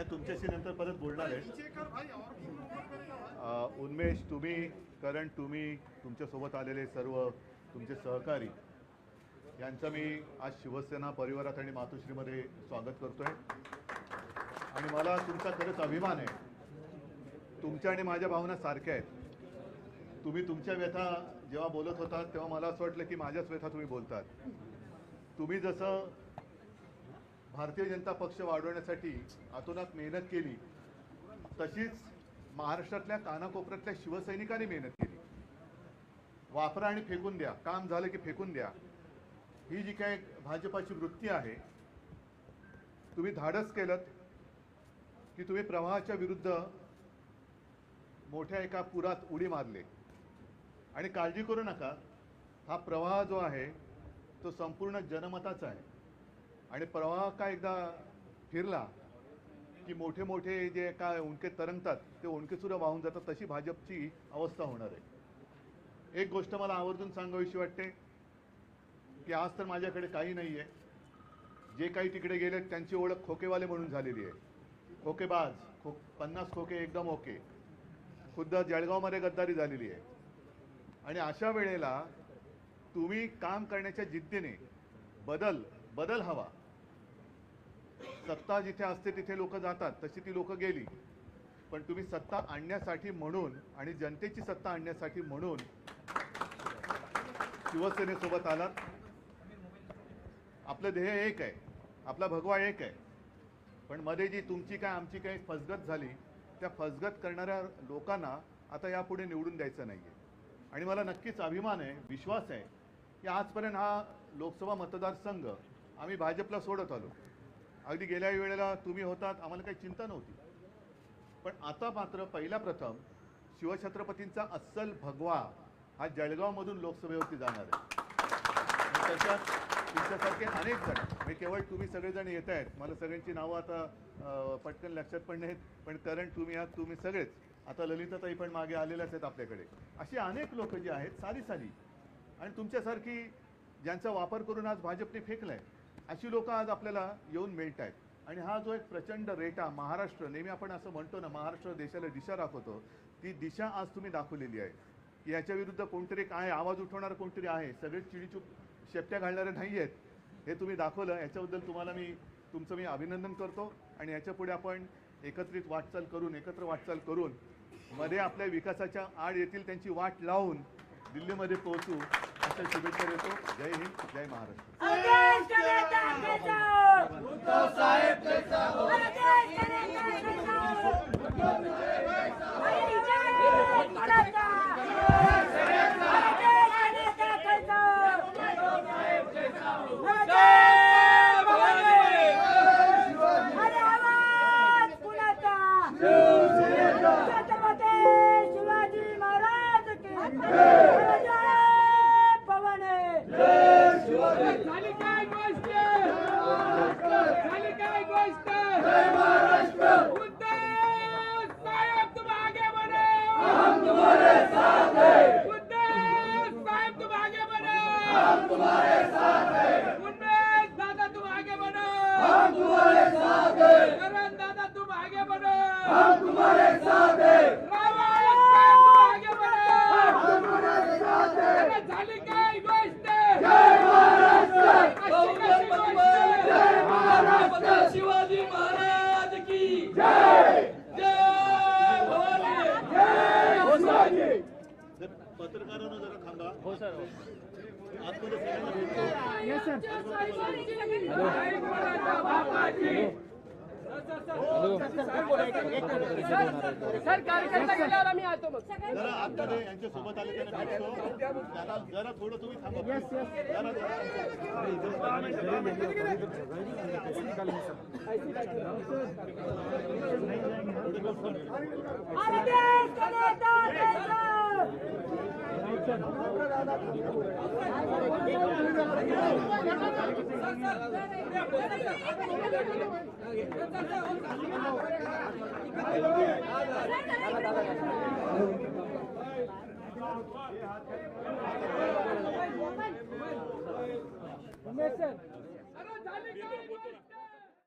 नाही तुमच्याशी नंतर परत बोलणार आहे. अ, उन्मेष तुम्ही करण तुम्ही तुमच्यासोबत आलेले सर्व तुमचे सहकारी यांचं मी आज शिवसेना परिवारात आणि मातोश्रीमध्ये स्वागत करतोय. आणि मला तुमचा खरंच अभिमान आहे. तुमच्या आणि माझ्या भावना सारख्या आहेत. तुम्ही तुमच्या व्यथा जेव्हा बोलत होतात तेव्हा मला असं वाटलं की माझ्याच व्यथा तुम्ही बोलतात. तुम्ही जसं भारतीय जनता पक्ष वाढवण्यासाठी अतोनात मेहनत केली. तशीच महाराष्ट्रातल्या कानाकोपऱ्यातल्या शिवसैनिकांनी मेहनत केली. वापरा आणि फेकून द्या काम झालं की फेकून द्या. ही जी काय भाजपाची वृत्ती आहे तुम्ही धाडस केलं की तुम्ही प्रवाहाच्या विरुद्ध मोठ्या एका पुरात उडी मारले. आणि काळजी करू नका हा प्रवाह जो आहे तो संपूर्ण जनमताचा आहे. आणि प्रवाह का एकदा फिरला की मोठे मोठे जे काय उनके तरंगतात ते उनके सुद्धा वाहून जातात तशी भाजपची अवस्था होणार आहे. एक गोष्ट मला आवर्जून सांगावीशी वाटते की आज तर माझ्याकडे काही नाही आहे जे काही तिकडे गेले त्यांची ओळख खोकेवाले म्हणून झालेली आहे. खोकेबाज खो पन्नास खोके एकदम ओके. खुद्द जळगावमध्ये गद्दारी झालेली आहे. आणि अशा वेळेला तुम्ही काम करण्याच्या जिद्दीने बदल बदल हवा. सत्ता जिथे असते तिथे लोक जातात तशी ती लोक गेली. पण तुम्ही सत्ता आणण्यासाठी म्हणून आणि जनतेची सत्ता आणण्यासाठी म्हणून शिवसेनेसोबत आलात. आपलं ध्येय एक आहे आपला भगवा एक आहे. पण मध्ये जी तुमची काय आमची काय फसगत झाली त्या फसगत करणाऱ्या लोकांना आता यापुढे निवडून द्यायचं नाही आहे आणि मला नक्कीच अभिमान आहे विश्वास आहे की आजपर्यंत हा लोकसभा मतदारसंघ आम्ही भाजपला सोडत आलो. अगदी गेल्या वेळेला तुम्ही होतात आम्हाला काही चिंता नव्हती. पण आता मात्र पहिला प्रथम शिवछत्रपतींचा अस्सल भगवा हा जळगावमधून लोकसभेवरती जाणार आहे. त्याच्यात तुमच्यासारखे अनेक जण म्हणजे केवळ तुम्ही सगळेजण येत आहेत मला सगळ्यांची नावं आता पटकन लक्षात पण नाहीत पण कारण तुम्ही आहात तुम्ही सगळेच. आता ललिताताई पण मागे आलेल्याच आहेत आपल्याकडे. अशी अनेक लोक जी आहेत साधी साधी. आणि तुमच्यासारखी ज्यांचा वापर करून आज भाजपने फेकलाय अशी लोक आज आपल्याला येऊन मिळत आहेत आणि हा जो एक प्रचंड रेटा महाराष्ट्र नेहमी आपण असं म्हणतो ना महाराष्ट्र देशाला दिशा दाखवतो ती दिशा आज तुम्ही दाखवलेली आहे. की याच्या विरुद्ध कोणतरी काय आवाज उठवणारं कोणतरी आहे सगळे चिडीचूप शेपट्या घालणारे नाही आहेत हे तुम्ही दाखवलं. याच्याबद्दल तुम्हाला मी तुमचं मी अभिनंदन करतो. आणि याच्यापुढे आपण एकत्रित वाटचाल करून एकत्र वाटचाल करून मध्ये आपल्या विकासाच्या आड येतील त्यांची वाट लावून दिल्लीमध्ये पोहोचू. अशा शुभेच्छा देतो. जय हिंद जय महाराष्ट्र. Let's go. हम तुम्हारे साथ हैं करण दादा तुम आगे बढ़ो हम तुम्हारे साथ हैं रावण साहेब तुम आगे बढ़ो हम तुम्हारे साथ हैं झाली काय गोष्ट जय जय महाराष्ट्र शिवाजी महाराज की जय जय भवानी जय शिवाजी जर पत्रकारांनो जरा थांबा हो सर आतमध्ये मराठा बापाची सर कार्यकर्ता गेल्यावर आम्ही येतो मग. जरा आतमध्ये यांच्या सोबत आले त्यांना भेटतो त्याला जरा थोडं तुम्ही थांबा जरा करेगा कैसा